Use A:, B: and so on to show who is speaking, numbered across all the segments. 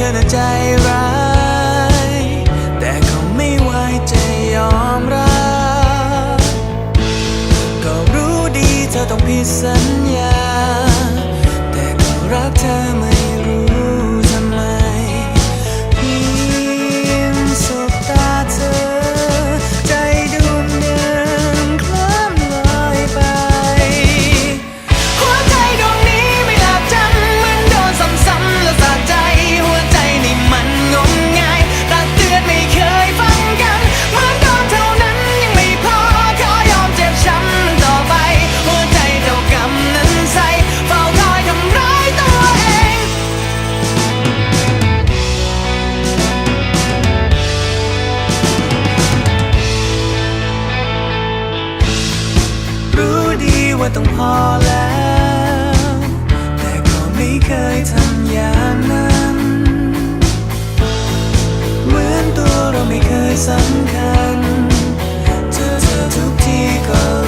A: ธอน่ะใจร้าย แต่ก็ไม่ไหว้ใจยอมรับ ก็รู้ดีเธอต้องผิดสัญญา เหมือนตัวเราไม่เคยสำคัญเจอเธอทุกที่ก็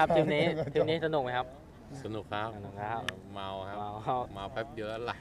B: ครับทริปนี้ทริปนี้สนุกไหมครับ
C: สนุกครับ
B: สนุกครับ
C: เมาครับ
B: เมาครับ
C: เมาแป๊บเดียวแล้วหลับ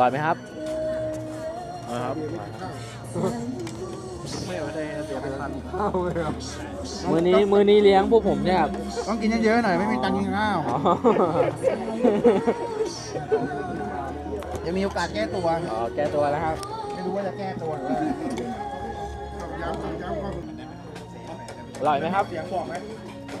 B: ลอยไหมครับ
C: ครับ
B: มือนี้มือนี้เลี้ยงพวกผมเนี่ยครับ
D: ต้องกินเยอะๆหน่อยไม่มีตังค์กินข้าว
B: อ๋อ
D: จะมีโอกาสแก้ตัว
B: อ๋อแก้ตัวแล้วครับ
D: ไม่รู้ว่าจะแก้ตัวหรือว่าย้ำย้ำว่า
B: อร่อยไหมครับ
D: เสียงบอกไหม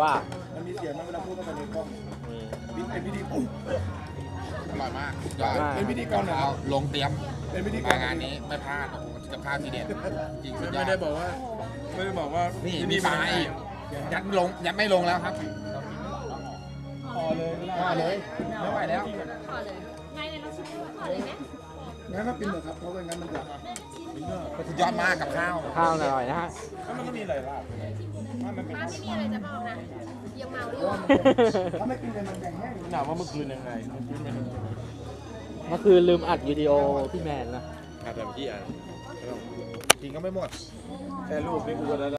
B: ว่า
D: มันมีเสียงไหมเวลาพูดเข้าไปในกล้อง
B: มี
D: เป็นพิธีปุ๊บ
E: อร่อยมาก
B: อร่อยมาก
D: เป็นพิธีกรเหรอ
E: เอาลงเตรียม
D: เป็นพิธีกร
E: มางานนี้ไม่พลาดโอ้โหจะพลาดทีเด็ดจริงสุดยอ
D: ไม่
E: ด
D: ได้บอกว่าไม่ได้บอกว่า
E: นี่
D: ที่
E: มีปลาอีกยัดลงยัดไม่ลงแล้วครับ
D: พอเลย
E: พอเลยไม่ไหวแล้ว
F: ขอเลยไงเนี่ยเราชิมก่อนเลยไหม
D: งั้นก็กินเถอะครับเพราะว่างั้นมันจะ
E: สุด ยอดมากกับข้าว
B: ข้าวอร่อยนะฮะ
D: มันก็มีหลายรอบถ้ามันเป็น
F: ป้าไม่มีอะไรจะบอกนะยังเมาอยู่
D: ถ้าไม่กินเลยมันแข็งแห้งถามว่าเมื่อคืนยังไงเมื่อคืนมัน
B: เมื่อคืนลืมอัดวิดีโอพี่แมนนะ
C: อาจจะที่อ่าน
D: กินก็ไม่หมดแค่รูปนี่กูก็ได้